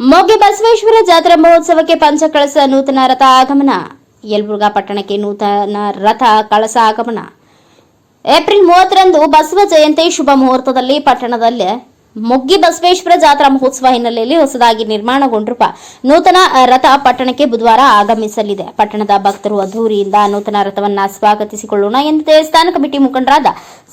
ಮೊಗ್ಗೆ ಬಸವೇಶ್ವರ ಜಾತ್ರಾ ಮಹೋತ್ಸವಕ್ಕೆ ಪಂಚಕಳಸ ನೂತನ ರಥ ಆಗಮನ. ಯಲಬುರ್ಗಾ ಪಟ್ಟಣಕ್ಕೆ ನೂತನ ರಥ ಕಳಸ ಆಗಮನ. ಏಪ್ರಿಲ್ ಮೂವತ್ತರಂದು ಬಸವ ಜಯಂತಿ ಶುಭ ಮುಹೂರ್ತದಲ್ಲಿ ಪಟ್ಟಣದಲ್ಲಿ ಮೊಗ್ಗಿ ಬಸವೇಶ್ವರ ಜಾತ್ರಾ ಮಹೋತ್ಸವ ಹಿನ್ನೆಲೆಯಲ್ಲಿ ಹೊಸದಾಗಿ ನಿರ್ಮಾಣಗೊಂಡಿರುವ ನೂತನ ರಥ ಪಟ್ಟಣಕ್ಕೆ ಬುಧವಾರ ಆಗಮಿಸಲಿದೆ. ಪಟ್ಟಣದ ಭಕ್ತರು ಅದ್ದೂರಿಯಿಂದ ನೂತನ ರಥವನ್ನ ಸ್ವಾಗತಿಸಿಕೊಳ್ಳೋಣ ಎಂದು ದೇವಸ್ಥಾನ ಕಮಿಟಿ ಮುಖಂಡರಾದ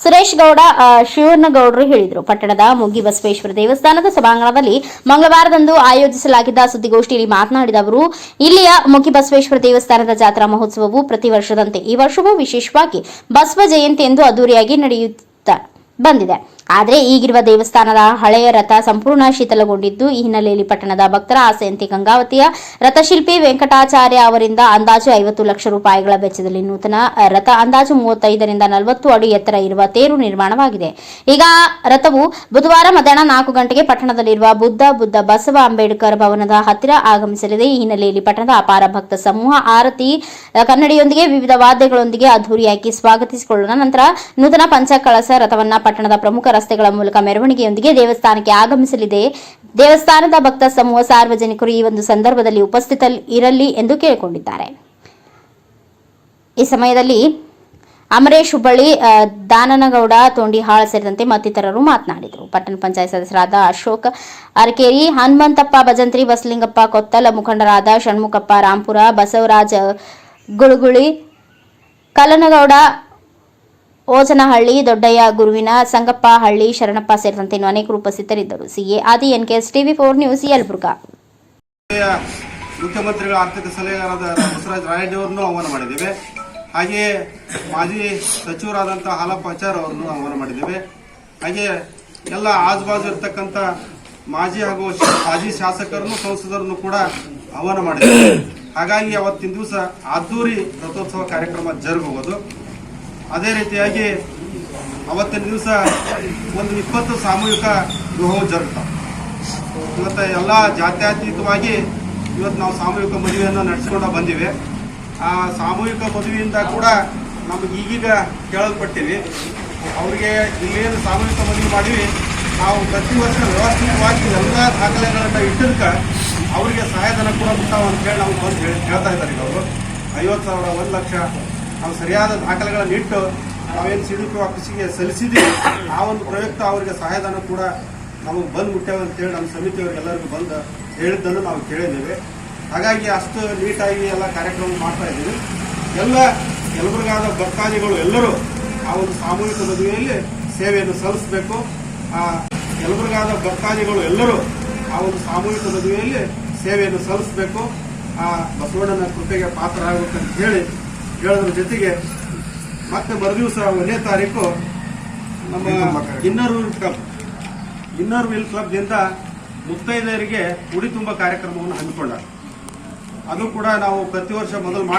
ಸುರೇಶ್ ಗೌಡ ಶಿವನಗೌಡರು ಹೇಳಿದರು. ಪಟ್ಟಣದ ಮುಗಿ ಬಸವೇಶ್ವರ ದೇವಸ್ಥಾನದ ಸಭಾಂಗಣದಲ್ಲಿ ಮಂಗಳವಾರದಂದು ಆಯೋಜಿಸಲಾಗಿದ್ದ ಸುದ್ದಿಗೋಷ್ಠಿಯಲ್ಲಿ ಮಾತನಾಡಿದ ಅವರು, ಇಲ್ಲಿಯ ಮುಗಿ ಬಸವೇಶ್ವರ ದೇವಸ್ಥಾನದ ಜಾತ್ರಾ ಮಹೋತ್ಸವವು ಪ್ರತಿ ವರ್ಷದಂತೆ ಈ ವರ್ಷವೂ ವಿಶೇಷವಾಗಿ ಬಸವ ಜಯಂತಿ ಎಂದು ಅದ್ದೂರಿಯಾಗಿ ನಡೆಯುತ್ತಾ ಬಂದಿದೆ. ಆದರೆ ಈಗಿರುವ ದೇವಸ್ಥಾನದ ಹಳೆಯ ರಥ ಸಂಪೂರ್ಣ ಶೀತಲಗೊಂಡಿದ್ದು, ಈ ಹಿನ್ನೆಲೆಯಲ್ಲಿ ಪಟ್ಟಣದ ಭಕ್ತರ ಆಸೆಯಂತೆ ಗಂಗಾವತಿಯ ರಥಶಿಲ್ಪಿ ವೆಂಕಟಾಚಾರ್ಯ ಅವರಿಂದ ಅಂದಾಜು ಐವತ್ತು ಲಕ್ಷ ರೂಪಾಯಿಗಳ ವೆಚ್ಚದಲ್ಲಿ ನೂತನ ರಥ ಅಂದಾಜು ಮೂವತ್ತೈದರಿಂದ ನಲವತ್ತು ಅಡಿ ಎತ್ತರ ಇರುವ ತೇರು ನಿರ್ಮಾಣವಾಗಿದೆ. ಈಗ ರಥವು ಬುಧವಾರ ಮಧ್ಯಾಹ್ನ ನಾಲ್ಕು ಗಂಟೆಗೆ ಪಟ್ಟಣದಲ್ಲಿರುವ ಬುದ್ಧ ಬುದ್ಧ ಬಸವ ಅಂಬೇಡ್ಕರ್ ಭವನದ ಹತ್ತಿರ ಆಗಮಿಸಲಿದೆ. ಈ ಹಿನ್ನೆಲೆಯಲ್ಲಿ ಪಟ್ಟಣದ ಅಪಾರ ಭಕ್ತ ಸಮೂಹ, ಆರತಿ, ಕನ್ನಡಿಯೊಂದಿಗೆ ವಿವಿಧ ವಾದ್ಯಗಳೊಂದಿಗೆ ಅದ್ದೂರಿಯಾಗಿ ಸ್ವಾಗತಿಸಿಕೊಳ್ಳೋಣ ನಂತರ ನೂತನ ಪಂಚಕಳಸ ರಥವನ್ನ ಪಟ್ಟಣದ ಪ್ರಮುಖ ರಸ್ತೆಗಳ ಮೂಲಕ ಮೆರವಣಿಗೆಯೊಂದಿಗೆ ದೇವಸ್ಥಾನಕ್ಕೆ ಆಗಮಿಸಲಿದೆ. ದೇವಸ್ಥಾನದ ಭಕ್ತ ಸಮೂಹ ಸಾರ್ವಜನಿಕರು ಈ ಒಂದು ಸಂದರ್ಭದಲ್ಲಿ ಉಪಸ್ಥಿತ ಇರಲಿ ಎಂದು ಕೇಳಿಕೊಂಡಿದ್ದಾರೆ. ಈ ಸಮಯದಲ್ಲಿ ಅಮರೇಶ್ ಹುಬ್ಬಳ್ಳಿ ದಾನನಗೌಡ, ತೋಂಡಿಹಾಳ್ ಸೇರಿದಂತೆ ಮತ್ತಿತರರು ಮಾತನಾಡಿದರು. ಪಟ್ಟಣ ಪಂಚಾಯತ್ ಸದಸ್ಯರಾದ ಅಶೋಕ್ ಅರಕೇರಿ, ಹನುಮಂತಪ್ಪ ಭಜಂತ್ರಿ, ಬಸಲಿಂಗಪ್ಪ ಕೊತ್ತಲ, ಮುಖಂಡರಾದ ಷಣ್ಮುಖಪ್ಪ ರಾಂಪುರ, ಬಸವರಾಜ ಗುಳುಗುಳಿ, ಕಲ್ಲನಗೌಡ ಓಜನಹಳ್ಳಿ, ದೊಡ್ಡಯ್ಯ, ಗುರುವಿನ ಸಂಗಪ್ಪ ಹಳ್ಳಿ ಶರಣಪ್ಪ ಸೇರಿದಂತೆ ಇನ್ನು ಅನೇಕರು ಉಪಸ್ಥಿತರಿದ್ದರು. CA Adi N KS TV four news, Yelburga. ಮುಖ್ಯಮಂತ್ರಿಗಳ ಆರ್ಥಿಕ ಸಲಹೆಗಾರರಾದ ಬಸವರಾಜ ರಾಯಡ್ಡಿ ಅವರನ್ನು ಆಹ್ವಾನ ಮಾಡಿದ್ದೇವೆ. ಹಾಗೆಯೇ ಮಾಜಿ ಸಚಿವರಾದಂಥ ಹಾಲಪ್ಪ ಆಚಾರ್ ಅವರನ್ನು ಆಹ್ವಾನ ಮಾಡಿದ್ದೇವೆ. ಹಾಗೆ ಎಲ್ಲ ಆಜುಬಾಜು ಇರ್ತಕ್ಕಂಥ ಮಾಜಿ ಹಾಗೂ ಮಾಜಿ ಶಾಸಕರನ್ನು, ಸಂಸದರನ್ನು ಕೂಡ ಆಹ್ವಾನ ಮಾಡಿದ್ದೇವೆ. ಹಾಗಾಗಿ ಅವತ್ತಿನ ದಿವಸ ಅದ್ದೂರಿ ರಥೋತ್ಸವ ಕಾರ್ಯಕ್ರಮ ಜರುಗುವುದು. ಅದೇ ರೀತಿಯಾಗಿ ಅವತ್ತಿನ ದಿವಸ ಒಂದು ಇಪ್ಪತ್ತು ಸಾಮೂಹಿಕ ಗೃಹವು ಜರುಗ್ತಾವೆ ಇವತ್ತು ಎಲ್ಲ ಜಾತ್ಯತೀತವಾಗಿ ಇವತ್ತು ನಾವು ಸಾಮೂಹಿಕ ಮದುವೆಯನ್ನು ನಡೆಸ್ಕೊಂಡು ಬಂದಿವೆ. ಆ ಸಾಮೂಹಿಕ ಮದುವೆಯಿಂದ ಕೂಡ ನಮಗೆ ಈಗೀಗ ಕೇಳಲ್ಪಟ್ಟಿವಿ ಅವರಿಗೆ ಇಲ್ಲೇನು ಸಾಮೂಹಿಕ ಮದುವೆ ಮಾಡಿವಿ. ನಾವು ಪ್ರತಿ ವರ್ಷ ವ್ಯವಸ್ಥಿತವಾಗಿ ಎಲ್ಲ ದಾಖಲೆಗಳನ್ನು ಇಟ್ಟಿದ್ದಕ್ಕೆ ಅವರಿಗೆ ಸಹಾಯಧನ ಕೂಡ ಅಂತ ಹೇಳಿ ನಾವು ಬಂದು ಹೇಳಿ ಹೇಳ್ತಾ ಇದ್ದಾರೆ ಅವರು. ಐವತ್ತು ಸಾವಿರ, ಒಂದು ಲಕ್ಷ ನಾವು ಸರಿಯಾದ ದಾಖಲೆಗಳನ್ನು ಇಟ್ಟು ನಾವೇನು ಸಿ ಡಿ ಪಿ ಆಫೀಸಿಗೆ ಸಲ್ಲಿಸಿದ್ದೀವಿ ಆ ಒಂದು ಪ್ರಯುಕ್ತ ಅವರಿಗೆ ಸಹಾಯಧನ ಕೂಡ ನಮಗೆ ಬಂದು ಮುಟ್ಟ್ಯಾವ ಅಂತೇಳಿ ನಮ್ಮ ಸಮಿತಿಯವರಿಗೆಲ್ಲರಿಗೂ ಬಂದು ಹೇಳಿದ್ದನ್ನು ನಾವು ಕೇಳಿದ್ದೇವೆ. ಹಾಗಾಗಿ ಅಷ್ಟು ನೀಟಾಗಿ ಎಲ್ಲ ಕಾರ್ಯಕ್ರಮ ಮಾಡ್ತಾ ಇದ್ದೀವಿ. ಎಲ್ಲ ಯಲಬುರ್ಗಾದ ಭಕ್ತಾದಿಗಳು ಎಲ್ಲರೂ ಆ ಒಂದು ಸಾಮೂಹಿಕ ಮದುವೆಯಲ್ಲಿ ಸೇವೆಯನ್ನು ಸಲ್ಲಿಸಬೇಕು. ಆ ಯಲಬುರ್ಗಾದ ಭಕ್ತಾದಿಗಳು ಎಲ್ಲರೂ ಆ ಒಂದು ಸಾಮೂಹಿಕ ಮದುವೆಯಲ್ಲಿ ಸೇವೆಯನ್ನು ಸಲ್ಲಿಸಬೇಕು. ಆ ಬಸವಣ್ಣನ ಕೃಪೆಗೆ ಪಾತ್ರ ಆಗಬೇಕಂತ ಹೇಳಿ ಹೇಳೋದ್ರ ಜೊತೆಗೆ ಮತ್ತೆ ಮರುದಿವಸ ಒಂದನೇ ತಾರೀಕು ನಮ್ಮ inner wheel club inner wheel ಕ್ಲಬ್ನಿಂದ ಮುತ್ತೈದೆಯರಿಗೆ ಉಡಿ ತುಂಬ ಕಾರ್ಯಕ್ರಮವನ್ನು ಹಮ್ಮಿಕೊಂಡ ಅದು ಕೂಡ ನಾವು ಪ್ರತಿ ವರ್ಷ ಮೊದಲು ಮಾಡಿ